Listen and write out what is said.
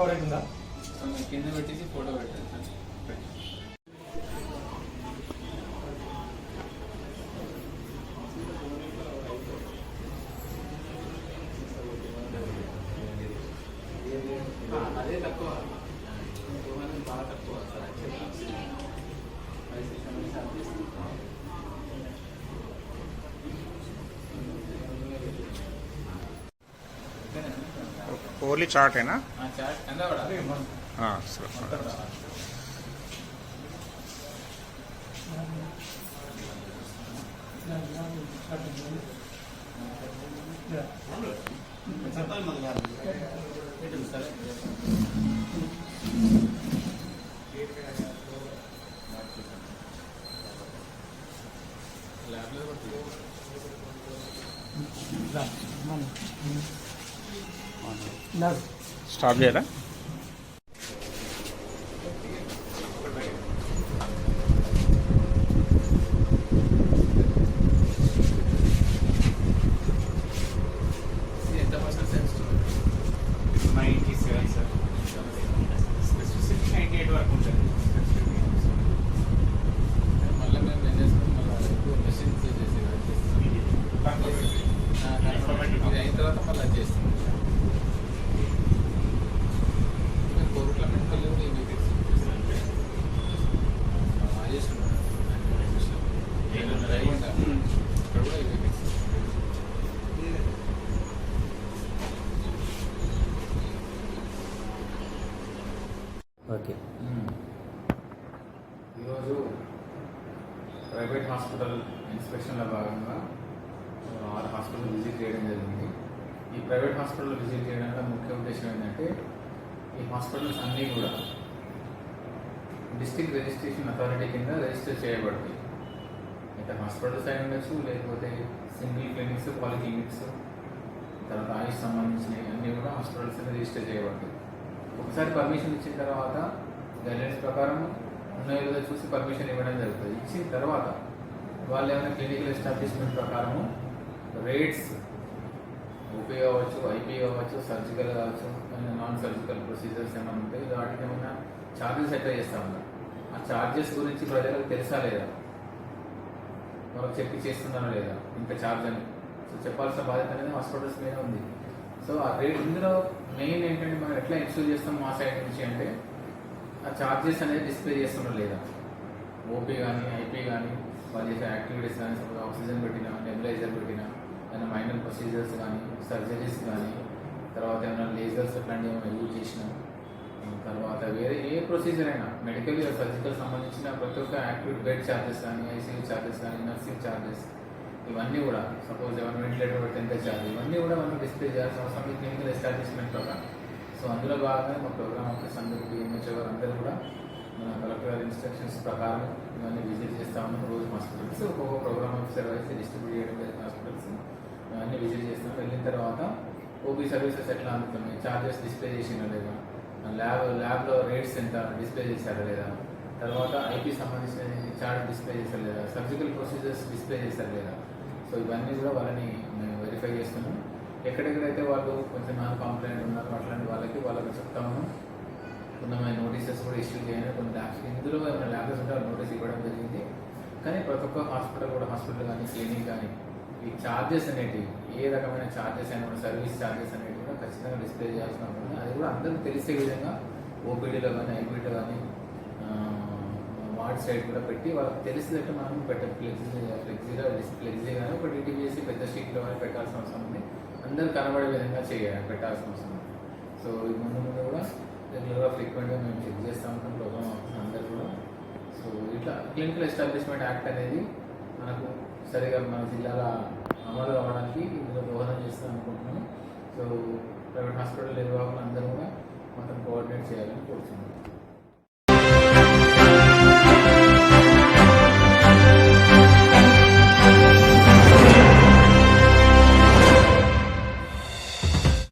Cover అవుతుందా కింద పెట్టేసి ఫోటో పెట్టండి అదే తక్కువ. బాగా తక్కువ. సార్ ఓన్లీ చార్టేనా ఆ చాట్. కింద కూడా ఆ, సరే మొత్తం రావాలి. సరే ల్యాబ్లో స్టాప్ చేయరా? ప్రైవేట్ హాస్పిటల్ ఇన్స్పెక్షన్లో భాగంగా ఆరు హాస్పిటల్ విజిట్ చేయడం జరిగింది. ఈ ప్రైవేట్ హాస్పిటల్ విజిట్ చేయడానికి ముఖ్య ఉద్దేశం ఏంటంటే ఈ హాస్పిటల్స్ అన్నీ కూడా డిస్ట్రిక్ట్ రిజిస్ట్రేషన్ అథారిటీ కింద రిజిస్టర్ చేయబడతాయి. అయితే హాస్పిటల్స్ అయి ఉండొచ్చు లేకపోతే సింగిల్ క్లినిక్స్ పాలిక్లినిక్స్ తర్వాత ఆయుష్ సంబంధించినవి అన్నీ కూడా హాస్పిటల్స్ రిజిస్టర్ చేయబడతాయి. ఒకసారి పర్మిషన్ ఇచ్చిన తర్వాత గైడ్లైన్స్ ప్రకారం ఉన్నాయో లేదో చూసి పర్మిషన్ ఇవ్వడం జరుగుతుంది. ఇచ్చిన తర్వాత వాళ్ళు ఏమైనా క్లినికల్ ఎస్టాబ్లిష్మెంట్ ప్రకారము రేట్స్ ఓపీ కావచ్చు ఐపీ కావచ్చు సర్జికల్ కావచ్చు నాన్ సర్జికల్ ప్రొసీజర్స్ ఏమైనా ఉంటాయి వాటికి ఏమైనా ఛార్జెస్ ఎట్లా చేస్తా ఉన్నారు? ఆ ఛార్జెస్ గురించి ప్రజలకు తెలుసా లేదా? వాళ్ళకి చెప్పి చేస్తున్నారా లేదా? ఇంత ఛార్జ్ అని. సో చెప్పాల్సిన బాధ్యత అనేది హాస్పిటల్స్ మీద ఉంది. సో ఆ రేట్ ఇందులో మెయిన్ ఏంటంటే మనం ఎట్లా ఎక్స్క్యూజ్ చేస్తాం మా సైడ్ నుంచి అంటే ఆ ఛార్జెస్ అనేది డిస్ప్లే చేస్తున్నారు లేదా? ఓపీ కానీ ఐపీ కానీ వాళ్ళు చేసే యాక్టివిటీస్ కానీ సపోజ్ ఆక్సిజన్ పెట్టినా నెబులైజర్ పెట్టినా ఏమైనా మైనర్ ప్రొసీజర్స్ కానీ సర్జరీస్ కానీ తర్వాత ఏమైనా లేజర్స్ అట్లాంటివి ఏమైనా యూజ్ చేసినా తర్వాత వేరే ఏ ప్రొసీజర్ అయినా మెడికల్ సర్జికల్ సంబంధించిన ప్రతి ఒక్క యాక్టివిటీ బెడ్ ఛార్జెస్ కానీ ఐసీయూ ఛార్జెస్ కానీ నర్సింగ్ ఛార్జెస్ ఇవన్నీ కూడా సపోజ్ ఏమైనా వెంటిలేటర్ పెట్టి ఎంత ఛార్జ్ ఇవన్నీ కూడా మనం డిస్ప్లే చేయాల్సిన అవసరం క్లినికల్ ఎస్టాబ్లిష్మెంట్ ప్రకారం. సో అందులో భాగంగా మా ప్రోగ్రామ్ ఆఫీస్ అందరూ పిఎంహెచ్ఓ గారు అందరూ కూడా మన కలెక్టర్ గారి ఇన్స్ట్రక్షన్స్ ప్రకారం ఇవన్నీ విజిట్ చేస్తా ఉన్నాం రోజు హాస్పిటల్స్. ఒక్కొక్క ప్రోగ్రామ్ ఆఫీసర్ వైజ్ డిస్ట్రిబ్యూట్ చేయడం జరిగిన హాస్పిటల్స్ ఇవన్నీ విజిట్ చేస్తాం. వెళ్ళిన తర్వాత ఓపీ సర్వీసెస్ ఎట్లా అందుతున్నాయి? ఛార్జెస్ డిస్ప్లే చేసినా లేదా? ల్యాబ్ ల్యాబ్లో రేట్స్ ఎంత? డిస్ప్లే చేశారా లేదా? తర్వాత ఐపీ సంబంధించిన చార్ట్ డిస్ప్లే చేశారు లేదా? సర్జికల్ ప్రొసీజర్స్ డిస్ప్లే చేశారు లేదా? సో ఇవన్నీ కూడా వాళ్ళని మేము వెరిఫై చేస్తున్నాం. ఎక్కడెక్కడైతే వాళ్ళు కొంచెం నాన్ కాంప్లైంట్ ఉన్నారో అట్లాంటి వాళ్ళకి వాళ్ళకి చెప్తాము. కొంతమంది నోటీసెస్ కూడా ఇష్యూ చేయాలి కొన్ని ల్యాబ్స్ ఇందులో ఏమైనా ల్యాబ్స్ ఉంటే నోటీస్ ఇవ్వడం జరిగింది. కానీ ప్రతి ఒక్క హాస్పిటల్ కూడా హాస్పిటల్ కానీ క్లినిక్ కానీ ఈ ఛార్జెస్ అనేటివి ఏ రకమైన ఛార్జెస్ అయినా కూడా సర్వీస్ ఛార్జెస్ అనేటివి కూడా ఖచ్చితంగా డిస్ప్లే చేయాల్సిన అది కూడా అందరికీ తెలిసే విధంగా ఓపీడీలో కానీ ఐపీడీలో కానీ వార్డ్ సైడ్ కూడా పెట్టి వాళ్ళకి తెలిసినట్టు మనం పెట్ట ఫ్లెక్సీ ఫ్లెక్సీగా ఫ్లెక్సీ కానీ ఒక చేసి పెద్ద షీట్లో కానీ పెట్టాల్సిన అవసరం ఉంది. అందరూ కనబడే విధంగా చేయాలి పెట్టాల్సిన అవసరం సో ఈ ముందు ముందు కూడా రెగ్యులర్గా ఫ్రీక్వెంట్గా మేము చెక్ చేస్తూ ఉంటాం ప్రోగ్రామ్ అందరు అందరూ కూడా. సో ఇట్లా క్లినికల్ ఎస్టాబ్లిష్మెంట్ యాక్ట్ అనేది మనకు సరిగా మన జిల్లాలో అమలు అవ్వడానికి ఇందులో దోహదం చేస్తాం అనుకుంటున్నాము. సో ప్రైవేట్ హాస్పిటల్ నిర్వాహకులు అందరూ కూడా మొత్తం కోఆర్డినేట్ చేయాలని కోరుతున్నాం